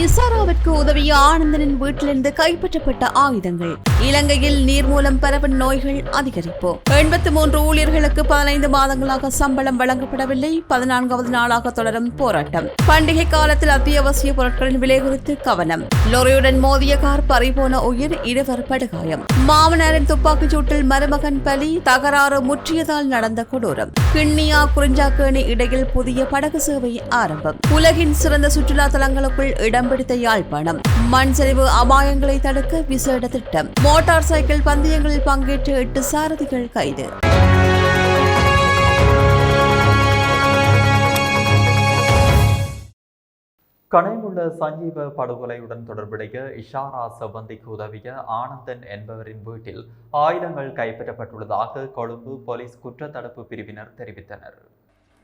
இசாராவிற்கு உதவிய ஆனந்தனின் வீட்டிலிருந்து கைப்பற்றப்பட்ட ஆயுதங்கள். இலங்கையில் நீர் மூலம் பரவும் நோய்கள் அதிகரிப்பு. எண்பத்தி மூன்று ஊழியர்களுக்கு பதினைந்து மாதங்களாக சம்பளம் வழங்கப்படவில்லை. பதினான்காவது நாளாக தொடரும் போராட்டம். பண்டிகை காலத்தில் அத்தியாவசிய பொருட்களின் விலை குறித்து கவனம். லொரியுடன் மோதிய கார் பறிபோன உயிர் இருவர் படுகாயம். மாமனாரின் துப்பாக்கிச் சூட்டில் மருமகன் பலி தகராறு முற்றியதால் நடந்த கொடூரம். கிண்ணியா குறிஞ்சாக்கேணி இடையில் புதிய படகு சேவை ஆரம்பம். உலகின் சிறந்த சுற்றுலா தலங்களுக்குள் இடம் பிடித்த யாழ்ப்பாணம். மண் சரிவு அபாயங்களை தடுக்க விசேட திட்டம். மோட்டார் சைக்கிள் பந்தயங்களில் பங்கேற்ற எட்டு சாரதிகள் கைது. கனைமுள்ள சஞ்சீவ படுகொலையுடன் தொடர்புடைய இஷாரா செவ்வந்திக்கு உதவிய ஆனந்தன் என்பவரின் வீட்டில் ஆயுதங்கள் கைப்பற்றப்பட்டுள்ளதாக கொழும்பு போலீஸ் குற்றத்தடுப்பு பிரிவினர் தெரிவித்தனர்.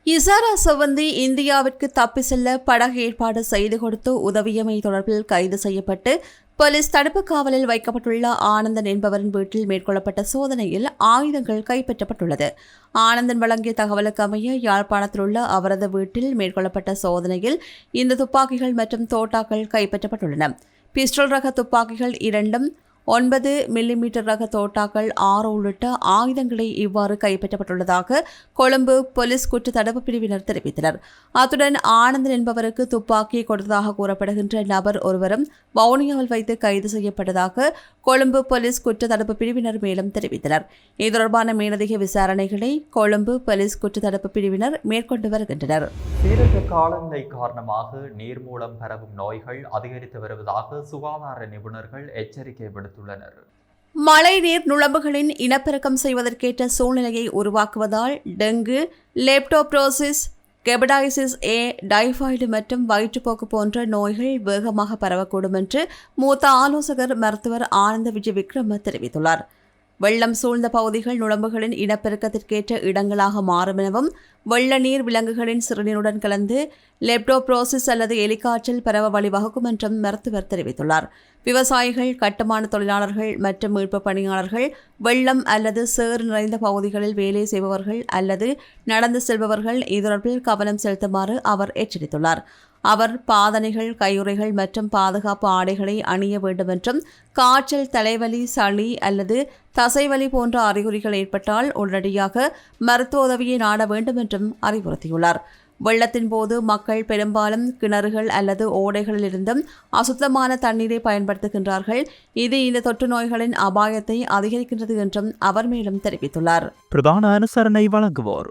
இசாரா சவந்தி இந்தியாவிற்கு தப்பி செல்ல படகு ஏற்பாடு செய்து கொடுத்து உதவியமை தொடர்பில் கைது செய்யப்பட்டு போலீஸ் தடுப்பு காவலில் வைக்கப்பட்டுள்ள ஆனந்தன் என்பவரின் வீட்டில் மேற்கொள்ளப்பட்ட சோதனையில் ஆயுதங்கள் கைப்பற்றப்பட்டுள்ளது. ஆனந்தன் வழங்கிய தகவலுக்கு அமைய யாழ்ப்பாணத்தில் உள்ள அவரது வீட்டில் மேற்கொள்ளப்பட்ட சோதனையில் இந்த துப்பாக்கிகள் மற்றும் தோட்டாக்கள் கைப்பற்றப்பட்டுள்ளன. பிஸ்டல் ரக துப்பாக்கிகள் இரண்டும் ஒன்பது மில்லிமீட்டர் ரக தோட்டாக்கள் ஆறு உள்ளிட்ட ஆயுதங்களை இவ்வாறு கைப்பற்றப்பட்டுள்ளதாக கொழும்பு போலீஸ் குற்ற தடுப்பு பிரிவினர் தெரிவித்தனர். அத்துடன் ஆனந்தன் என்பவருக்கு துப்பாக்கி கொடுத்ததாக கூறப்படுகின்ற நபர் ஒருவரும் வவுனியாவில் வைத்து கைது செய்யப்பட்டதாக கொழும்பு போலீஸ் குற்ற தடுப்பு பிரிவினர் மேலும் தெரிவித்தனர். இது தொடர்பான மேலதிக விசாரணைகளை கொழும்பு போலீஸ் குற்ற தடுப்பு பிரிவினர் மேற்கொண்டு வருகின்றனர். சீரற்ற காலநிலை காரணமாக நீர் மூலம் பரவும் நோய்கள் அதிகரித்து வருவதாக சுகாதார நிபுணர்கள் எச்சரிக்கை விடுத்துள்ளனர். மழைநீர் நுழம்புகளின் இனப்பெருக்கம் செய்வதற்கேற்ற சூழ்நிலையை உருவாக்குவதால் டெங்கு லெப்டோப்ரோசிஸ் கெபடைசிஸ் ஏ டைஃபாய்டு மற்றும் வயிற்றுப்போக்கு போன்ற நோய்கள் வேகமாக பரவக்கூடும் என்று மூத்த ஆலோசகர் மருத்துவர் ஆனந்த விஜய் விக்ரம தெரிவித்துள்ளார். வெள்ளம் சூழ்ந்த பகுதிகள் நுழம்புகளின் இனப்பெருக்கத்திற்கேற்ற இடங்களாக மாறும் எனவும் வெள்ள நீர் விலங்குகளின் சிறுநீருடன் கலந்து லெப்டோப்ரோசிஸ் அல்லது எலிக்காய்ச்சல் பரவ வழிவகுக்கும் என்றும் மருத்துவர் தெரிவித்துள்ளார். விவசாயிகள் கட்டுமான தொழிலாளர்கள் மற்றும் மீட்பு பணியாளர்கள் வெள்ளம் அல்லது சேறு நிறைந்த பகுதிகளில் வேலை செய்பவர்கள் அல்லது நடந்து செல்பவர்கள் இது தொடர்பில் கவனம் செலுத்துமாறு அவர் எச்சரித்துள்ளார். அவர் பாதனைகள் கையுறைகள் மற்றும் பாதுகாப்பு ஆடைகளை அணிய வேண்டும் என்றும் காய்ச்சல் தலைவலி சளி அல்லது தசைவலி போன்ற அறிகுறிகள் ஏற்பட்டால் உடனடியாக மருத்துவ உதவியை நாட வேண்டும் என்றும் அறிவுறுத்தியுள்ளார். வெள்ளத்தின் போது மக்கள் பெரும்பாலும் கிணறுகள் அல்லது ஓடைகளிலிருந்தும் அசுத்தமான தண்ணீரை பயன்படுத்துகின்றார்கள். இது இந்த தொற்று நோய்களின் அபாயத்தை அதிகரிக்கின்றது என்றும் அவர் மேலும் தெரிவித்துள்ளார். பிரதான அனுசரணை வழங்குவோர்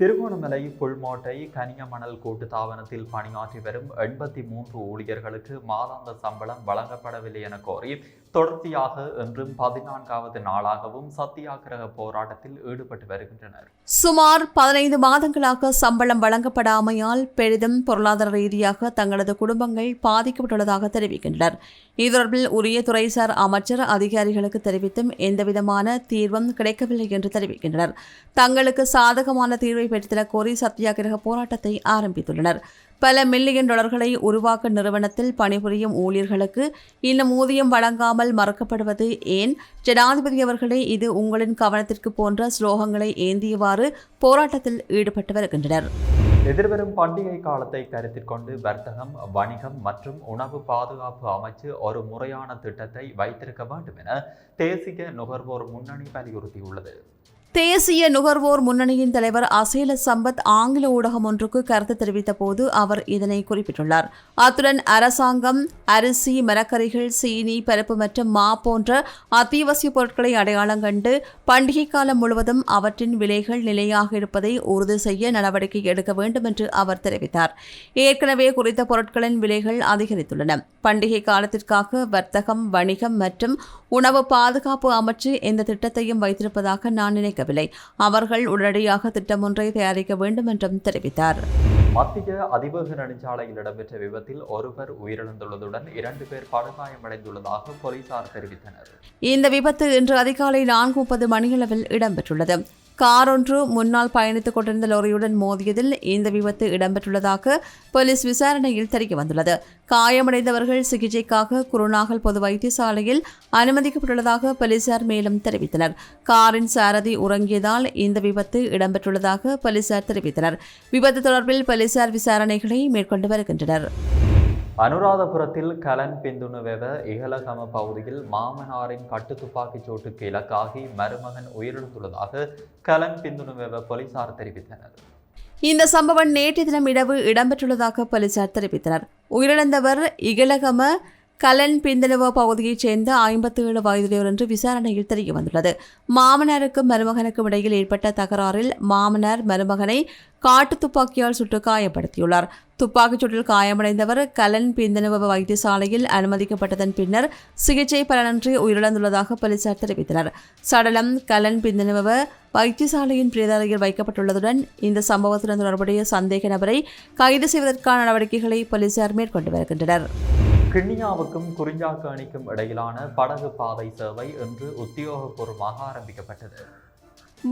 திருகோணமலை புல்மோட்டை கனியமணல் கூட்டு தாபனத்தில் பணியாற்றி வரும் எண்பத்தி மூன்று ஊழியர்களுக்கு மாதாந்த சம்பளம் வழங்கப்படவில்லை என கோரி தொடர்ச்சியாக என்றும் பதினான்காவது நாளாகவும் சத்தியாகிரக போராட்டத்தில் ஈடுபட்டு வருகின்றனர். சுமார் பதினைந்து மாதங்களாக சம்பளம் வழங்கப்படாமையால் பெரிதும் பொருளாதார ரீதியாக தங்களது குடும்பங்கள் பாதிக்கப்பட்டுள்ளதாக தெரிவிக்கின்றனர். இது தொடர்பில் உரிய துறைசார் அமைச்சர் அதிகாரிகளுக்கு தெரிவித்தும் எந்தவிதமான தீர்வும் கிடைக்கவில்லை என்று தெரிவிக்கின்றனர். தங்களுக்கு சாதகமான தீர்வை பெற்றுத்தர கோரி சத்தியாகிரக போராட்டத்தை ஆரம்பித்துள்ளனர். பல மில்லியன் டாலர்களை உருவாக்க நிறுவனத்தில் பணிபுரியும் ஊழியர்களுக்கு இன்னும் ஊதியம் வழங்காமல் மறக்கப்படுவது ஏன்? ஜனாதிபதி அவர்களே இது உங்களின் கவனத்திற்கு போன்ற ஸ்லோகங்களை ஏந்தியவாறு போராட்டத்தில் ஈடுபட்டு வருகின்றனர். எதிர்வரும் பண்டிகை காலத்தை கருத்தில் கொண்டு வர்த்தகம் வணிகம் மற்றும் உணவு பாதுகாப்பு அமைச்சு ஒரு முறையான திட்டத்தை வைத்திருக்க வேண்டும் என தேசிய நுகர்வோர் முன்னணி வலியுறுத்தியுள்ளது. தேசிய நுகர்வோர் முன்னணியின் தலைவர் அசேல சம்பத் ஆங்கில ஊடகம் ஒன்றுக்கு கருத்து தெரிவித்த போது அவர் இதனை குறிப்பிட்டுள்ளார். அத்துடன் அரசாங்கம் அரிசி மரக்கறிகள் சீனி பருப்பு மற்றும் மா போன்ற அத்தியாவசிய பொருட்களை அடையாளம் கண்டு பண்டிகை காலம் முழுவதும் அவற்றின் விலைகள் நிலையாக இருப்பதை உறுதி செய்ய நடவடிக்கை எடுக்க வேண்டும் என்று அவர் தெரிவித்தார். ஏற்கனவே குறித்த பொருட்களின் விலைகள் அதிகரித்துள்ளன. பண்டிகை காலத்திற்காக வர்த்தகம் வணிகம் மற்றும் உணவு பாதுகாப்பு அமைச்சு இந்த திட்டத்தையும் வைத்திருப்பதாக நான் நினைக்கிறேன் கூறவில்லை அவர்கள் உடனடியாக திட்டம் ஒன்றை தயாரிக்க வேண்டும் என்றும் தெரிவித்தார். மத்திய அதிவேக நெடுஞ்சாலையில் இடம்பெற்ற விபத்தில் ஒருவர் உயிரிழந்துள்ளதுடன் இரண்டு பேர் படுகாயமடைந்துள்ளதாக போலீசார் தெரிவித்தனர். இந்த விபத்து இன்று அதிகாலை நான்கு முப்பது மணியளவில் இடம்பெற்றுள்ளது. கார் ஒன்று முன்னால் பயணித்துக் கொண்டிருந்த லோரியுடன் மோதியதில் இந்த விபத்து இடம்பெற்றுள்ளதாக போலீஸ் விசாரணையில் தெரிய வந்துள்ளது காயமடைந்தவர்கள் சிகிச்சைக்காக குருநாகல் பொது வைத்தியசாலையில் அனுமதிக்கப்பட்டுள்ளதாக போலீசார் மேலும் தெரிவித்தனர். காரின் சாரதி உறங்கியதால் இந்த விபத்து இடம்பெற்றுள்ளதாக போலீசார் தெரிவித்தனர். விபத்து தொடர்பில் போலீசார் விசாரணைகளை மேற்கொண்டு வருகின்றனர். அனுராதபுரத்தில் கலன் பிந்துணுவெவ இகலகம பகுதியில் மாமனாரின் கட்டுத்துப்பாக்கிச் சூட்டுக்கு இலக்காகி மருமகன் உயிரிழந்துள்ளதாக கலன் பிந்துணுவெவ போலீசார் தெரிவித்தனர். இந்த சம்பவம் நேற்று தினம் இடவு இடம்பெற்றுள்ளதாக போலீசார் தெரிவித்தனர். உயிரிழந்தவர் இகலகம கலன் பிந்தனுவ பகுதியைச் சேர்ந்த ஐம்பத்தி ஏழு வயதுடையவர் என்று விசாரணையில் தெரிய வந்துள்ளது மாமனாருக்கும் மருமகனுக்கும் இடையில் ஏற்பட்ட தகராறில் மாமனார் மருமகனை காட்டு துப்பாக்கியால் சுட்டு காயப்படுத்தியுள்ளார். துப்பாக்கிச் சுட்டில் காயமடைந்தவர் கலன் பிந்தனுவ வைத்தியசாலையில் அனுமதிக்கப்பட்டதன் பின்னர் சிகிச்சை பலனின்றி உயிரிழந்துள்ளதாக போலீசார் தெரிவித்தனர். சடலம் கலன் பிந்தனுவ வைத்தியசாலையின் பிரேதாலையில் வைக்கப்பட்டுள்ளதுடன் இந்த சம்பவத்துடன் தொடர்புடைய சந்தேக நபரை கைது செய்வதற்கான நடவடிக்கைகளை போலீசார் மேற்கொண்டு வருகின்றனர். கிண்ணியாவுக்கும் குறிஞ்சாக்கணிக்கும் இடையிலான படகு பாதை சேவை இன்று உத்தியோகபூர்வமாக ஆரம்பிக்கப்பட்டது.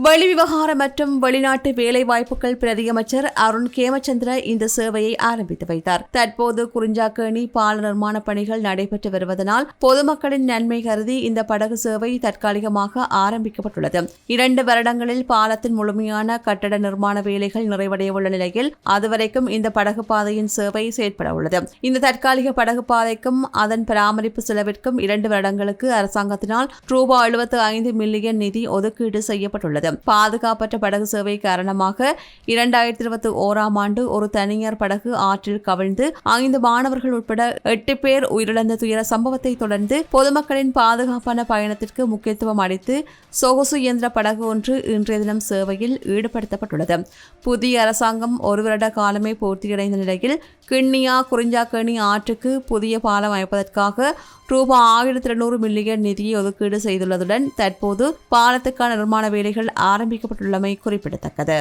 வெளிவிவகார மற்றும் வெளிநாட்டு வேலைவாய்ப்புகள் பிரதியமைச்சர் அருண் கேமச்சந்திர இந்த சேவையை ஆரம்பித்து வைத்தார். தற்போது குறிஞ்சாக்கேணி பால நிர்மாண பணிகள் நடைபெற்று வருவதனால் பொதுமக்களின் நன்மை கருதி இந்த படகு சேவை தற்காலிகமாக ஆரம்பிக்கப்பட்டுள்ளது. இரண்டு வருடங்களில் பாலத்தின் முழுமையான கட்டட நிர்மாண வேலைகள் நிறைவடைய உள்ள நிலையில் அதுவரைக்கும் இந்த படகு பாதையின் சேவை செயற்பட உள்ளது. இந்த தற்காலிக படகு பாதைக்கும் அதன் பராமரிப்பு செலவிற்கும் இரண்டு வருடங்களுக்கு அரசாங்கத்தினால் ரூபாய் எழுபத்து ஐந்து மில்லியன் நிதி ஒதுக்கீடு செய்யப்பட்டுள்ளது. பாதுகாப்பற்ற படகு சேவை காரணமாக இரண்டாயிரத்தி இருபத்தி ஓராம் ஆண்டு ஒரு தனியார் படகு ஆற்றில் கவிழ்ந்து ஐந்து மாணவர்கள் உட்பட எட்டு பேர் உயிரிழந்த துயர சம்பவத்தை தொடர்ந்து பொதுமக்களின் பாதுகாப்பான பயணத்திற்கு முக்கியத்துவம் அளித்து சொகுசு இயந்திர படகு ஒன்று இன்றைய தினம் சேவையில் ஈடுபடுத்தப்பட்டுள்ளது. புதிய அரசாங்கம் ஒரு வருட காலமே பூர்த்தியடைந்த நிலையில் கிண்ணியா குறிஞ்சாக்கணி ஆற்றுக்கு புதிய பாலம் அமைப்பதற்காக ரூபாய் ஆயிரத்தி இருநூறு மில்லியன் நிதியை ஒதுக்கீடு செய்துள்ளதுடன் தற்போது பாலத்துக்கான நிர்மாண வேலைகள் ஆரம்பிக்கப்பட்டுள்ளமை குறிப்பிடத்தக்கது.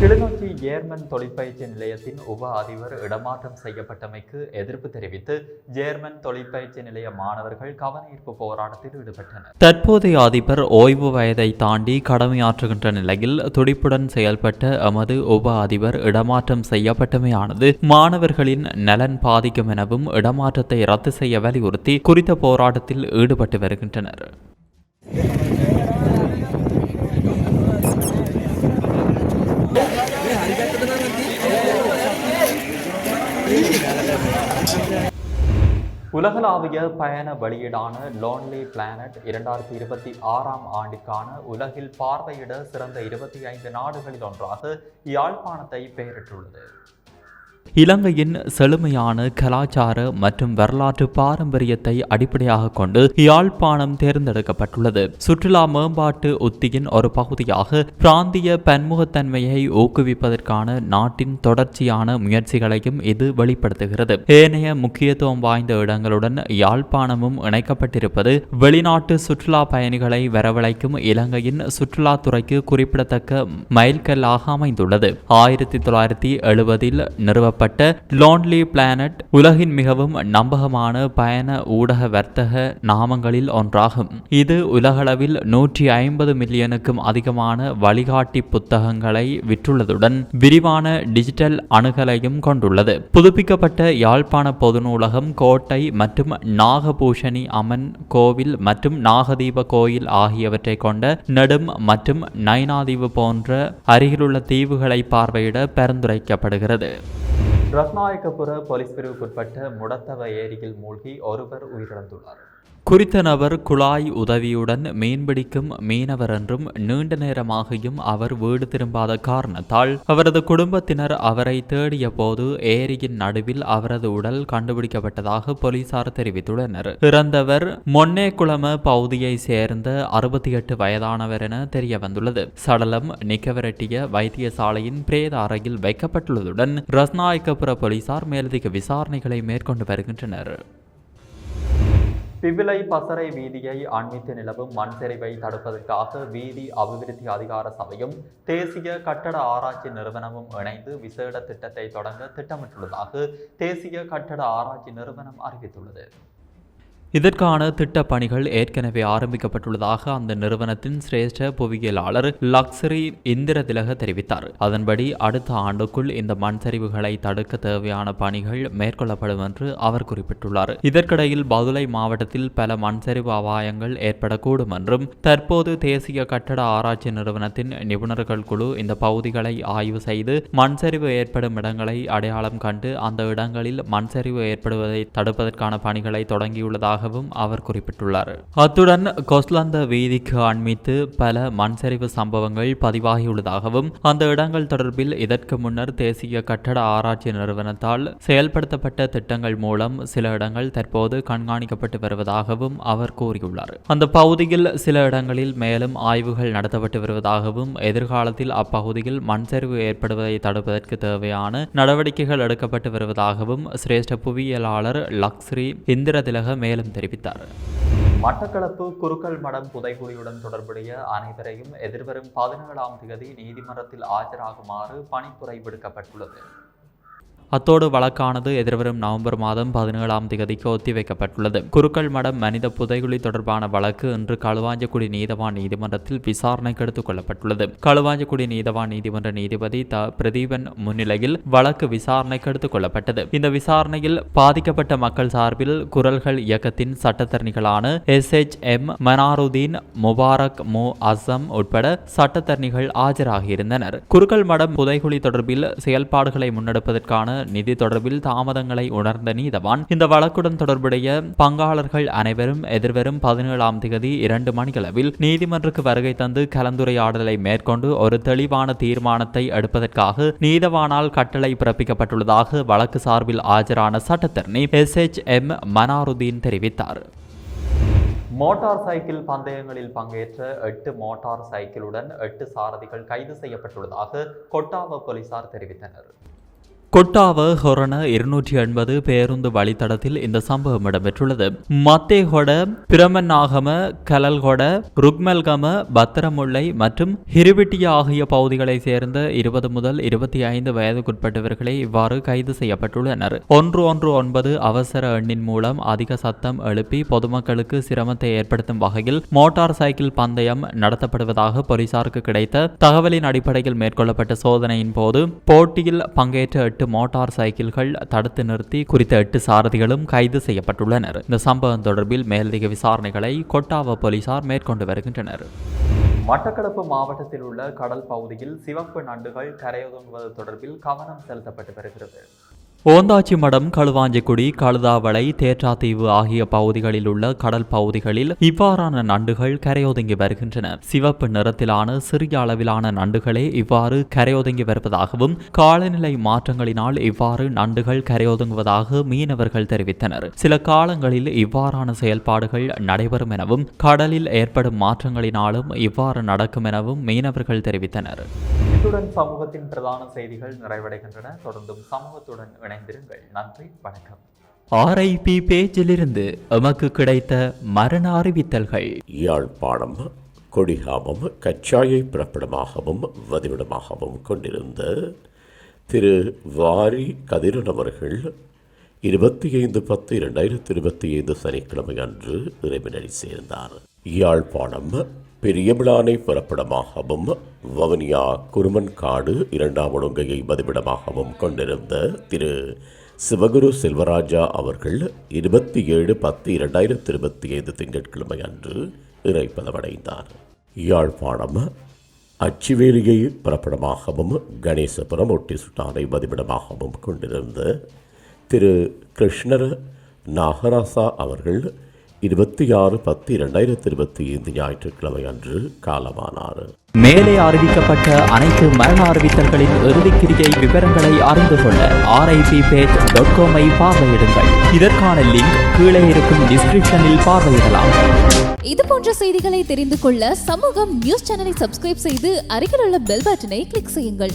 கிளிநொச்சி ஜேர்மன் தொழிற்பயிற்சி நிலையத்தின் உப அதிபர் இடமாற்றம் செய்யப்பட்டமைக்கு எதிர்ப்பு தெரிவித்து ஜேர்மன் தொழிற்பயிற்சி நிலைய மாணவர்கள் கவனஈர்ப்பு போராட்டத்தில் ஈடுபட்டனர். தற்போதைய அதிபர் ஓய்வு வயதை தாண்டி கடமையாற்றுகின்ற நிலையில் துடிப்புடன் செயல்பட்ட எமது உப அதிபர் இடமாற்றம் செய்யப்பட்டமையானது மாணவர்களின் நலன் பாதிக்கும் எனவும் இடமாற்றத்தை ரத்து செய்ய வலியுறுத்தி குறித்த போராட்டத்தில் ஈடுபட்டு வருகின்றனர். உலகளாவிய பயண வெளியீடான லோன்லி பிளானட் இரண்டாயிரத்தி இருபத்தி ஆறாம் ஆண்டிற்கான உலகில் பார்வையிட சிறந்த இருபத்தி ஐந்து நாடுகளில் ஒன்றாக யாழ்ப்பாணத்தை பெயரிட்டுள்ளது. இலங்கையின் செழுமையான கலாச்சார மற்றும் வரலாற்று பாரம்பரியத்தை அடிப்படையாக கொண்டு யாழ்ப்பாணம் தேர்ந்தெடுக்கப்பட்டுள்ளது. சுற்றுலா மேம்பாட்டு உத்தியின் ஒரு பகுதியாக பிராந்திய பன்முகத்தன்மையை ஊக்குவிப்பதற்கான நாட்டின் தொடர்ச்சியான முயற்சிகளையும் இது வெளிப்படுத்துகிறது. ஏனைய முக்கியத்துவம் வாய்ந்த இடங்களுடன் யாழ்ப்பாணமும் இணைக்கப்பட்டிருப்பது வெளிநாட்டு சுற்றுலா பயணிகளை வரவழைக்கும் இலங்கையின் சுற்றுலாத்துறைக்கு குறிப்பிடத்தக்க மைல்கல்லாக அமைந்துள்ளது. ஆயிரத்தி தொள்ளாயிரத்தி எழுபதில் நிறுவப்பட்ட லோன்லி பிளானட் உலகின் மிகவும் நம்பகமான பயண ஊடக வர்த்தக நாமங்களில் ஒன்றாகும். இது உலகளவில் நூற்றி ஐம்பது மில்லியனுக்கும் அதிகமான வழிகாட்டி புத்தகங்களை விற்றுள்ளதுடன் விரிவான டிஜிட்டல் அணுகலையும் கொண்டுள்ளது. புதுப்பிக்கப்பட்ட யாழ்ப்பாண பொது நூலகம் கோட்டை மற்றும் நாகபூஷணி அம்மன் கோவில் மற்றும் நாகதீப கோயில் ஆகியவற்றை கொண்ட நெடும் மற்றும் நைனாதீவு போன்ற அருகிலுள்ள தீவுகளை பார்வையிட பரிந்துரைக்கப்படுகிறது. ரத்நாயக்கபுர போலீஸ் பிரிவுக்குட்பட்ட முடத்தவ ஏரியில் மூழ்கி ஒருவர் உயிரிழந்துள்ளார். குறித்த நபர் குழாய் உதவியுடன் மீன்பிடிக்கும் மீனவர் என்றும் நீண்ட நேரமாகியும் அவர் வீடு திரும்பாத காரணத்தால் அவரது குடும்பத்தினர் அவரை தேடிய போது ஏரியின் நடுவில் அவரது உடல் கண்டுபிடிக்கப்பட்டதாக போலீசார் தெரிவித்துள்ளனர். இறந்தவர் மொன்னேகுளம பகுதியை சேர்ந்த அறுபத்தி எட்டு வயதானவர் என தெரிய வந்துள்ளது சடலம் நிக்கவரட்டிய வைத்தியசாலையின் பிரேத அறையில் வைக்கப்பட்டுள்ளதுடன் ரஸ்நாயக்கபுர போலீசார் மேலதிக விசாரணைகளை மேற்கொண்டு வருகின்றனர். பிவிலை பசறை வீதியை அண்மித்து நிலவும் மண் சரிவை தடுப்பதற்காக வீதி அபிவிருத்தி அதிகார சபையும் தேசிய கட்டட ஆராய்ச்சி நிறுவனமும் இணைந்து விசேட திட்டத்தை தொடங்க திட்டமிட்டுள்ளதாக தேசிய கட்டட ஆராய்ச்சி நிறுவனம் அறிவித்துள்ளது. இதற்கான திட்ட பணிகள் ஏற்கனவே ஆரம்பிக்கப்பட்டுள்ளதாக அந்த நிறுவனத்தின் சிரேஷ்ட புவியியலாளர் லக்ஸரி இந்திர திலக தெரிவித்தார். அதன்படி அடுத்த ஆண்டுக்குள் இந்த மண் சரிவுகளை தடுக்க தேவையான பணிகள் மேற்கொள்ளப்படும் என்று அவர் குறிப்பிட்டுள்ளார். இதற்கிடையில் பதுளை மாவட்டத்தில் பல மண் சரிவு அபாயங்கள் ஏற்படக்கூடும் என்றும் தற்போது தேசிய கட்டட ஆராய்ச்சி நிறுவனத்தின் நிபுணர்கள் குழு இந்த பகுதிகளை ஆய்வு செய்து மண் சரிவு ஏற்படும் இடங்களை அடையாளம் கண்டு அந்த இடங்களில் மண் சரிவு ஏற்படுவதை தடுப்பதற்கான பணிகளை தொடங்கியுள்ளதாக இருப்பதாகவும் அவர் குறிப்பிட்டுள்ளார். அத்துடன் கொஸ்லந்த வீதிக்கு அண்மித்து பல மண்சரிவு சம்பவங்கள் பதிவாகியுள்ளதாகவும் அந்த இடங்கள் தொடர்பில் இதற்கு முன்னர் தேசிய கட்டட ஆராய்ச்சி நிறுவனத்தால் செயல்படுத்தப்பட்ட திட்டங்கள் மூலம் சில இடங்கள் தற்போது கண்காணிக்கப்பட்டு வருவதாகவும் அவர் கூறியுள்ளார். அந்த பகுதியில் சில இடங்களில் மேலும் ஆய்வுகள் நடத்தப்பட்டு வருவதாகவும் எதிர்காலத்தில் அப்பகுதியில் மண்சரிவு ஏற்படுவதை தடுப்பதற்கு தேவையான நடவடிக்கைகள் எடுக்கப்பட்டு வருவதாகவும் சிரேஷ்ட புவியியலாளர் லக்ஸ்ரி இந்திரதிலக மேலும் தெரிவித்தார். மட்டக்களப்பு குருக்கள் மடம் புதைகுழியுடன் தொடர்புடைய அனைவரையும் எதிர்வரும் பதினேழாம் தேதி நீதிமன்றத்தில் ஆஜராகுமாறு பணிப்புரை விடுக்கப்பட்டுள்ளது. அத்தோடு வழக்கானது எதிர்வரும் நவம்பர் மாதம் பதினேழாம் தேதிக்கு ஒத்திவைக்கப்பட்டுள்ளது. குருக்கள் மடம் மனித புதைகுழி தொடர்பான வழக்கு இன்று களுவாஞ்சக்குடி நீதவான் நீதிமன்றத்தில் விசாரணைக்கு எடுத்துக் கொள்ளப்பட்டுள்ளது. களுவாஞ்சக்குடி நீதவான் நீதிமன்ற நீதிபதி த பிரதீபன் முன்னிலையில் வழக்கு விசாரணைக்கு எடுத்துக் கொள்ளப்பட்டது. இந்த விசாரணையில் பாதிக்கப்பட்ட மக்கள் சார்பில் குரல்கள் இயக்கத்தின் சட்டத்தரணிகளான S H M Manarudeen Mubarak மு அசம் உட்பட சட்டத்தரணிகள் ஆஜராகியிருந்தனர். குருக்கள் மடம் புதைகுழி தொடர்பில் செயல்பாடுகளை முன்னெடுப்பதற்கான நிதி தொடர்பில் தாமதங்களை உணர்ந்த நீதவான் இந்த வழக்குடன் தொடர்புடைய பங்காளர்கள் அனைவரும் எதிர்வரும் பதினேழாம் தேதி இரண்டு மணியளவில் நீதிமன்றக்கு வருகை தந்து கலந்துரையாடலை மேற்கொண்டு ஒரு தெளிவான தீர்மானத்தை எடுப்பதற்காக நீதவானால் கட்டளை பிறப்பிக்கப்பட்டுள்ளதாக வழக்கு சார்பில் ஆஜரான சட்டத்தரணி எஸ் எச் எம் மனாருதீன் தெரிவித்தார். மோட்டார் சைக்கிள் பந்தயங்களில் பங்கேற்ற எட்டு மோட்டார் சைக்கிளுடன் எட்டு சாரதிகள் கைது செய்யப்பட்டுள்ளதாக கொட்டாவ போலீசார் தெரிவித்தனர். கொட்டாவ ஹொரண இருநூற்றி எண்பது பேருந்து வழித்தடத்தில் இந்த சம்பவம் இடம்பெற்றுள்ளது. மத்தேகொட பிரமன்னாகம கலல்கொட ருக்மல்கம பத்திரமுல்லை மற்றும் ஹிரிவிட்டிய ஆகிய பகுதிகளை சேர்ந்த இருபது முதல் இருபத்தி ஐந்து வயதுக்குட்பட்டவர்களே இவ்வாறு கைது செய்யப்பட்டுள்ளனர். ஒன்று ஒன்று ஒன்பது அவசர எண்ணின் மூலம் அதிக சத்தம் எழுப்பி பொதுமக்களுக்கு சிரமத்தை ஏற்படுத்தும் வகையில் மோட்டார் சைக்கிள் பந்தயம் நடத்தப்படுவதாக போலீசாருக்கு கிடைத்த தகவலின் அடிப்படையில் மேற்கொள்ளப்பட்ட சோதனையின் போது போட்டியில் பங்கேற்ற எட்டு மோட்டார் சைக்கிள்கள் தடுத்து நிறுத்தி குறித்த எட்டு சாரதிகளும் கைது செய்யப்பட்டுள்ளனர். இந்த சம்பவம் தொடர்பில் மேலதிக விசாரணைகளை கொட்டாவ போலீசார் மேற்கொண்டு வருகின்றனர். மட்டக்களப்பு மாவட்டத்தில் உள்ள கடல் பகுதியில் சிவப்பு நண்டுகள் கரையொதுங்குவது தொடர்பில் கவனம் செலுத்தப்பட்டு வருகிறது. ஓந்தாச்சி மடம் களுவாஞ்சிக்குடி கழுதாவளை தேற்றாத்தீவு ஆகிய பகுதிகளில் உள்ள கடல் பகுதிகளில் இவ்வாறான நண்டுகள் கரையொதுங்கி வருகின்றன. சிவப்பு நிறத்திலான சிறிய அளவிலான நண்டுகளே இவ்வாறு கரையொதுங்கி வருவதாகவும் காலநிலை மாற்றங்களினால் இவ்வாறு நண்டுகள் கரையொதுங்குவதாக மீனவர்கள் தெரிவித்தனர். சில காலங்களில் இவ்வாறான செயல்பாடுகள் நடைபெறும் எனவும் கடலில் ஏற்படும் மாற்றங்களினாலும் இவ்வாறு நடக்கும் எனவும் மீனவர்கள் தெரிவித்தனர். இத்துடன் சமூகத்தின் பிரதான செய்திகள் நிறைவடைகின்றன. தொடர்ந்தும் சமூகத்துடன் இணைந்திருங்கள். நன்றி வணக்கம். ஆர்ஐபி பேஜிலிருந்து எமக்கு கிடைத்த மரண அறிவித்தல்கள். யாழ்ப்பாணம் கொடிகாமம் கச்சாயை பிறப்பிடமாகவும் வதிவிடமாகவும் கொண்டிருந்த திரு வாரி கதிரன் அவர்கள் இருபத்தி ஐந்து பத்து இரண்டாயிரத்தி இருபத்தி ஐந்து சனிக்கிழமை அன்று இறைவனடி சேர்ந்தார். யாழ்ப்பாணம் பெரியபிளானை பிறப்பிடமாகவும் வவுனியா குருமன்காடு இரண்டாம் ஒழுங்கையை பதிவிடமாகவும் கொண்டிருந்த திரு. சிவகுரு செல்வராஜா அவர்கள் இருபத்தி ஏழு பத்து இரண்டாயிரத்தி இருபத்தி ஐந்து திங்கட்கிழமை அன்று இறைப்பதமடைந்தார் யாழ்ப்பாணம் அச்சுவேலியை பிறப்பிடமாகவும் கணேசபுரம் ஒட்டி சுட்டானை பதிவிடமாகவும் கொண்டிருந்த திரு. கிருஷ்ணர் நாகராசா அவர்கள் இருபத்தி ஆறு பத்து இரண்டாயிரத்தி இருபத்தி ஐந்து ஞாயிற்றுக்கிழமை அன்று காலமானார். மேலே அறிவிக்கப்பட்ட அனைத்து மரண அறிவித்தல்களின் இறுதிக்கிரியை விவரங்களை அறிந்து கொள்ள ஆர்ஐபி பேஜ் டாட் காமை பார்வையிடுங்கள். இதற்கான லிங்க் கீழே இருக்கும் டிஸ்கிரிப்ஷனில் பார்வையிடலாம். இது போன்ற செய்திகளை தெரிந்து கொள்ள சமூகம் நியூஸ் சேனலை சப்ஸ்கிரைப் செய்து அருகில் உள்ள பெல் பட்டனை கிளிக் செய்யுங்கள்.